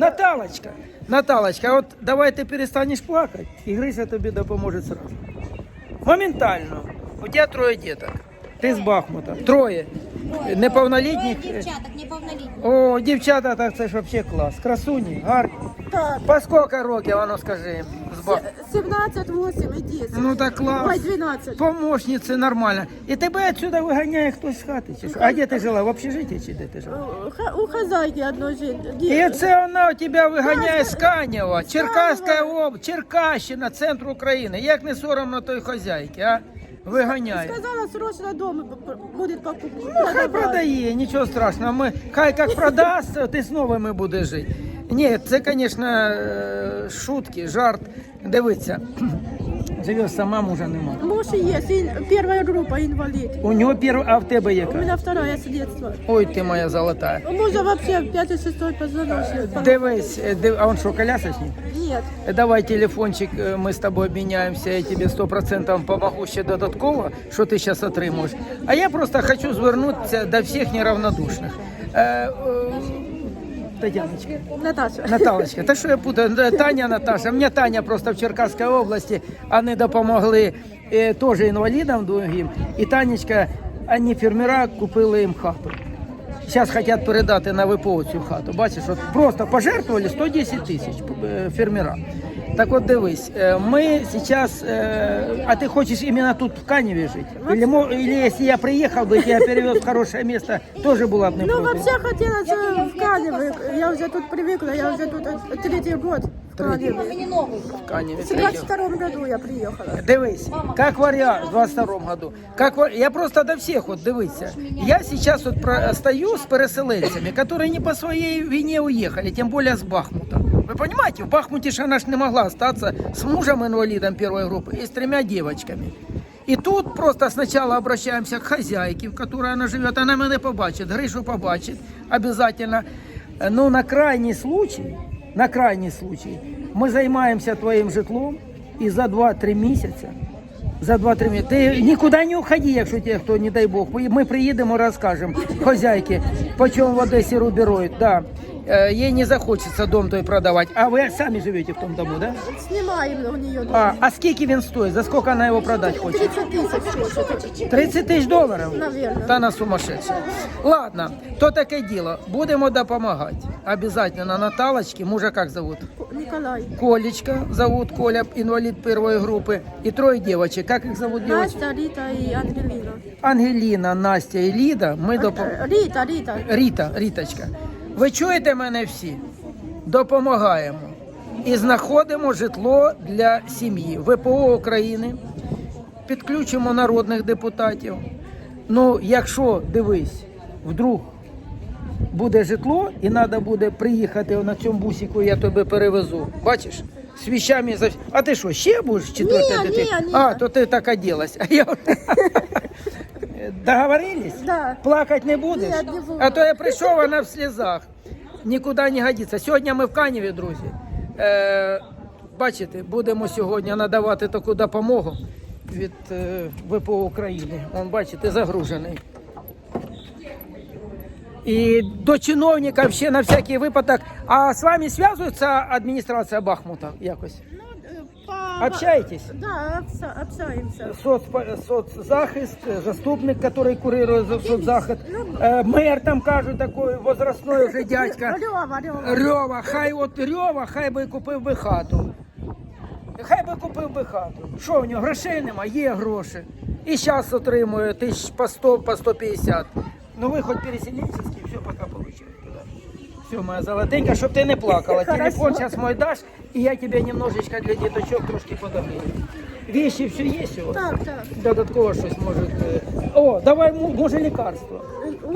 Наталочка, Наталочка, от давай ти перестанеш плакати, і Гриша тобі допоможе сразу. Моментально. У тебе троє діток. Ти з Бахмута. Троє. Неповнолітніх. Троє дівчаток, неповнолітні. О, дівчата, так це ж взагалі клас. Красуні, гарні. По скільки років, воно скажи, з Бах... 17, 8 і 10. Ну так клас. Ой, 12. Помощниці нормально. І тебе відсюди виганяє хтось з хати. Чи що? А де ти жила? В общежитті чи де ти жила? У ха- у хазяйки одної жінки. І це вона тебе виганяє з Канєва, Черкаська область, Черкащина, центр України. Як не соромно той хазяйки, а? Виганяє. Сказала, срочно дома буде покупка. Ну, хай продає, нічого страшного. Ми, хай як продасть, ти з новими будеш жити. Ні, це, звісно, е, шутки, жарт. Дивіться, живе сама, мужа нема. Муж есть, ин- первая группа, инвалид. У нього перша, а в тебе У яка? меня вторая с детства. Ой, ти моя золота. У мужа вообще пятый, шестой позвоночник. Дивись, е, див... а он що, колясочник? Нет. Давай телефончик, е, ми з тобою обміняємося, я тобі 100% помогу ще додатково, що ти зараз отримуєш. А я просто хочу звернутися до всіх неравнодушних. Е, Наташа. Наталочка, та що я путаю? Таня, Наташа. Мені Таня просто в Черкаській області, вони допомогли е, теж інвалідам другим. І Танечка, ані фермера купили їм хату. Зараз хочуть передати на ВПО цю хату. Бачиш, от просто пожертвували 110 тисяч е, фермера. Так от дивись, е, ми зараз, е, а ти хочеш іменно тут в Каневі жити? Или, мо- или якщо я приїхав би, я перевез в хороше місце, теж була б не Ну, проти. вообще хотелось э, в Каневе. Я уже тут привыкла, я уже тут э, третий год в Каневе. Мені новий. В Каневі. В 22 году я приехала. Дивись, как вариант в 22 году. Как ва- я просто до всех вот дивися. Я сейчас вот про- стою с переселенцами, которые не по своей вине уехали, тем более с Бахмута. Вы понимаете, в Бахмуте же она ж не могла остаться с мужем инвалидом первой группы и с тремя девочками. И тут просто сначала обращаемся к хозяйке, в которой она живет. Она мене побачит, Гришу побачит обязательно. Ну, на крайний случай, на крайний случай, мы займаемся твоим житлом, и за 2-3 месяца за 2-3 місяці. Ти нікуди не уходи, якщо тебе хто, не дай Бог. Ми приїдемо, розкажемо хозяйки, по чому в Одесі рубероид. Да. Е, Їй не захочеться дом той продавати. А ви самі живете в тому дому, да? Снимаем у нее дом. А, а скільки він стоїть? За скільки вона його продати хоче? 30 тысяч хочет. 30 тисяч доларів? Наверно. Та на сумасшедше. Ладно, то таке діло. Будемо допомагати. Обязательно Наталочки, мужа як зовут? Николай. Колечка зовут Коля, инвалид первой группы. И трое девочек. Как их зовут девочек? Настя, Рита и Ангелина. Ангеліна, Настя і Ліда. Ми допом... Э, Рита, Рита. Ріта, Ріточка. Ви чуєте мене всі? Допомагаємо. І знаходимо житло для сім'ї. ВПО України. Підключимо народних депутатів. Ну, якщо дивись, вдруг буде житло і треба буде приїхати на цьому бусику, я тебе перевезу. Бачиш? З за... А ти що, ще будеш четверта Ні, дитина? ні, ні. А, то ти так оделась. А я... Договорились? Да. Плакать не будеш? Ні, не буду. А то я прийшов, вона в сльозах. Нікуди не годиться. Сьогодні ми в Каніві, друзі. Е, бачите, будемо сьогодні надавати таку допомогу від е, ВПО України. Вон, бачите, загружений. І до чиновників ще на всякий випадок. А з вами зв'язується адміністрація Бахмута якось? По... Общаетесь? Да, обща- общаемся. Соц, соцзахист, заступник, который курирует за соцзахист, Е, мер там кажуть, такой возрастной вже дядька. Лева, Лева. Рьова, хай от Рьова, хай би купив би хату. Хай би купив би хату. Що в нього грошей нема? Є гроші. І зараз отримує тисяч по 100, по 150. Ну ви хоч переселенческий, все пока. Все, моя золотенька, щоб ти не плакала. Телефон зараз мой даш, і я тебе немножечко для діточок трошки подогрію. Вещи все є у вас? Так, так. Додатково щось може. е, О, давай, м- може лікарство.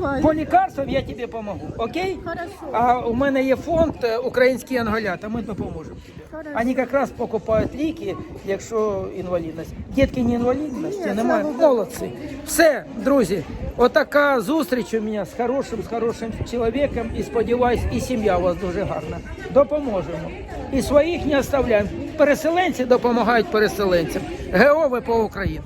Ой, По лікарствам я тобі допомогу, окей? Хорошо. А у мене є фонд е, «Українські анголята», ми допоможемо тобі. Хорошо. Вони якраз покупають ліки, якщо інвалідність. Дітки не інвалідності, Ні, немає. слава Богу. Молодці. Все, друзі, отака зустріч у мене з хорошим, з хорошим чоловіком. І сподіваюсь, і сім'я у вас дуже гарна. Допоможемо. І своїх не оставляємо. Переселенці допомагають переселенцям. ГО по Україні.